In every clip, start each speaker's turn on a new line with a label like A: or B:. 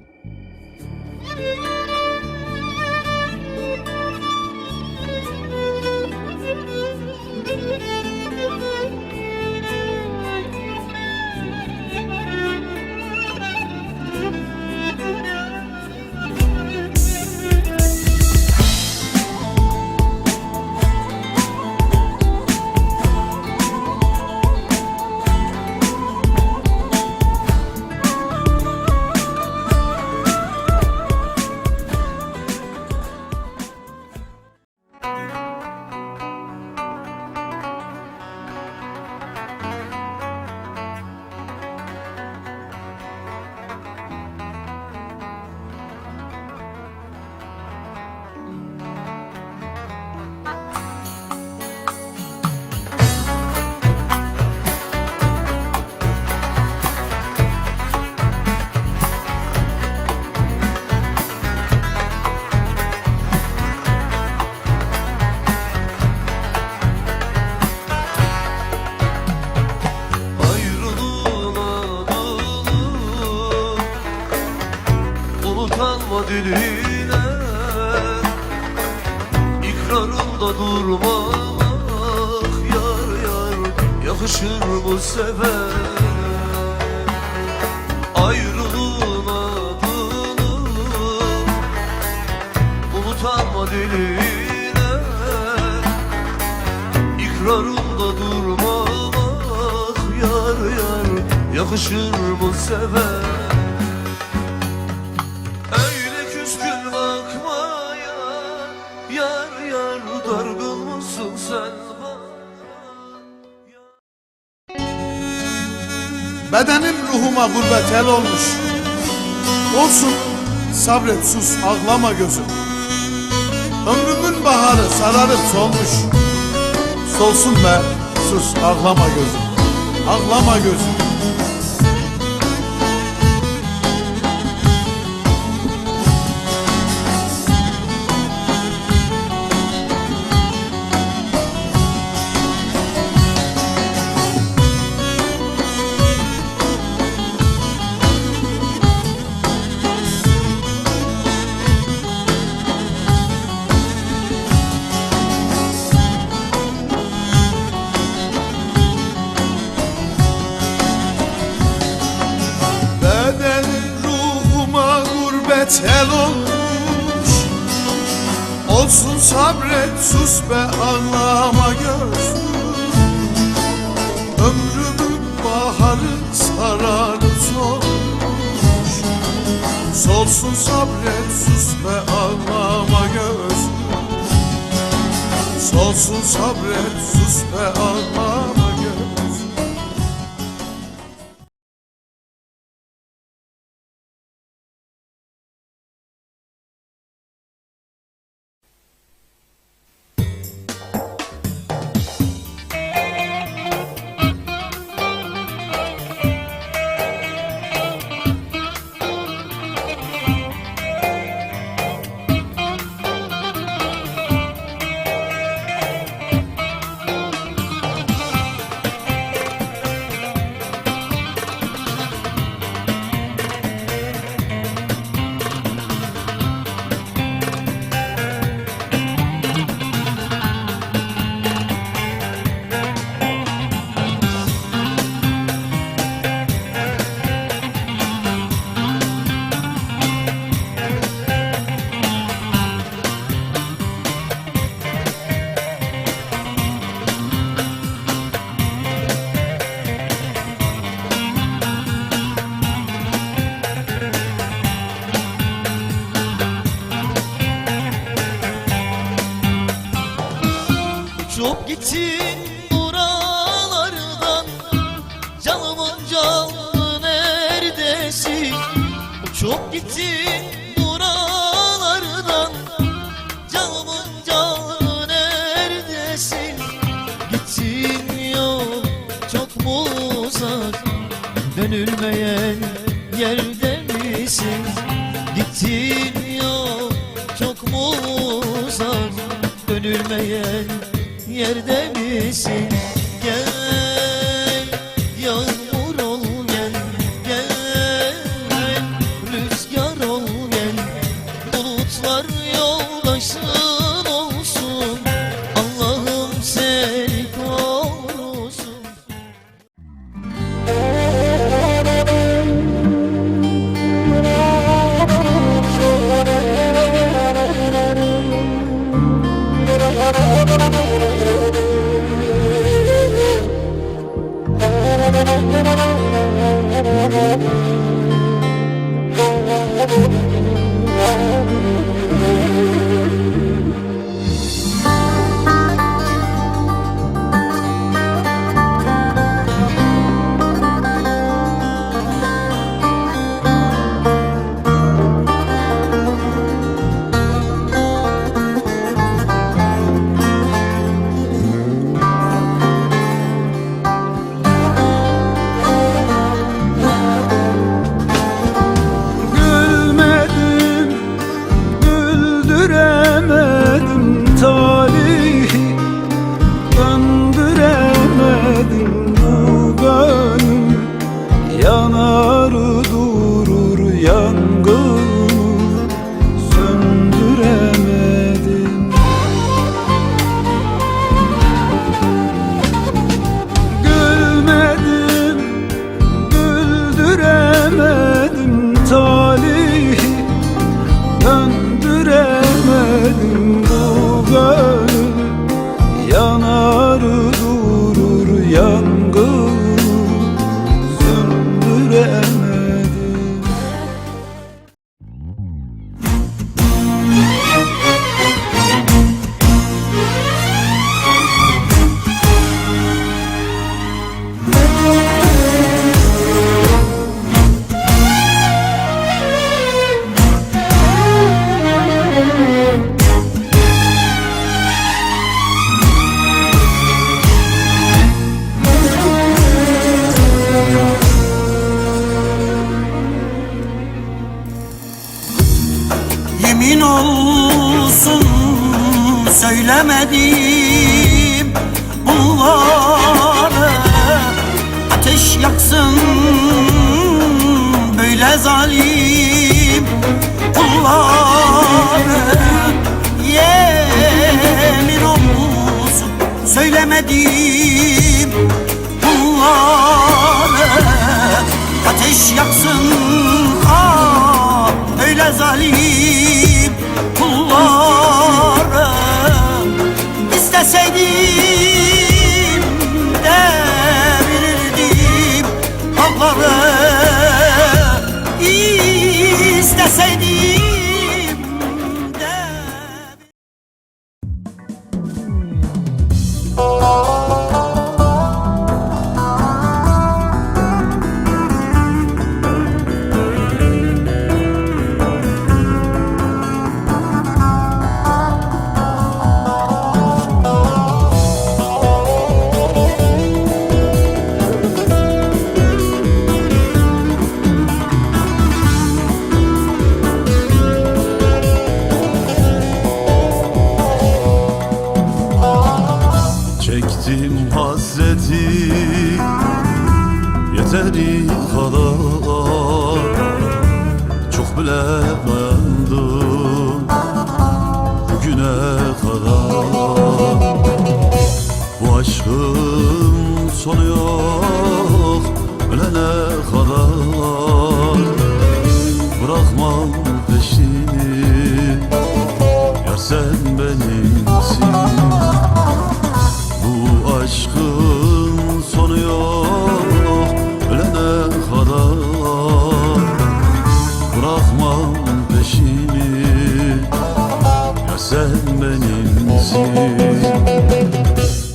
A: Thank you. Unutanma diline İkrarında durmamak Yar yar yakışır bu sefer. Ayrılığına dolu Unutanma diline İkrarında durmamak yar yar yakışır bu sefer
B: Bedenim ruhuma gurbet el olmuş. Olsun sabret sus ağlama gözüm. Ömrümün baharı sararıp solmuş. Solsun be sus ağlama gözüm. Ağlama gözüm sus be ağlama gözüm Ömrümün baharı sararıp solmuş Solsun sabret sus be ağlama gözüm Solsun sabret sus be ağlama
C: Gittin buralardan Canımın canı neredesin? Uçup gittin buralardan Canımın canı neredesin? Gittin yol çok mu uzak Dönülmeyen yerde misin? Gittin yol çok mu uzak Dönülmeyen yerde misin Thank
D: you. Müzik söylemedim bunları Ateş yaksın. Ah öyle zalim kulları İsteseydim de verirdim halkları İsteseydim
A: hasreti Yeteri kadar. Çok bile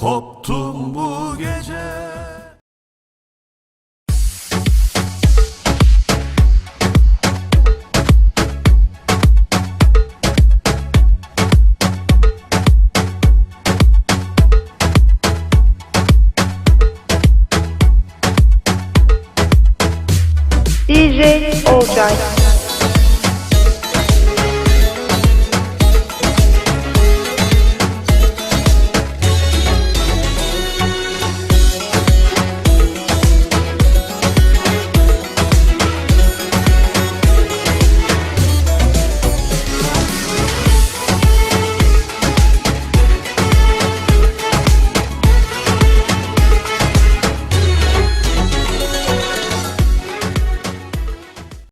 A: Koptum bu gece.
E: DJ Olcay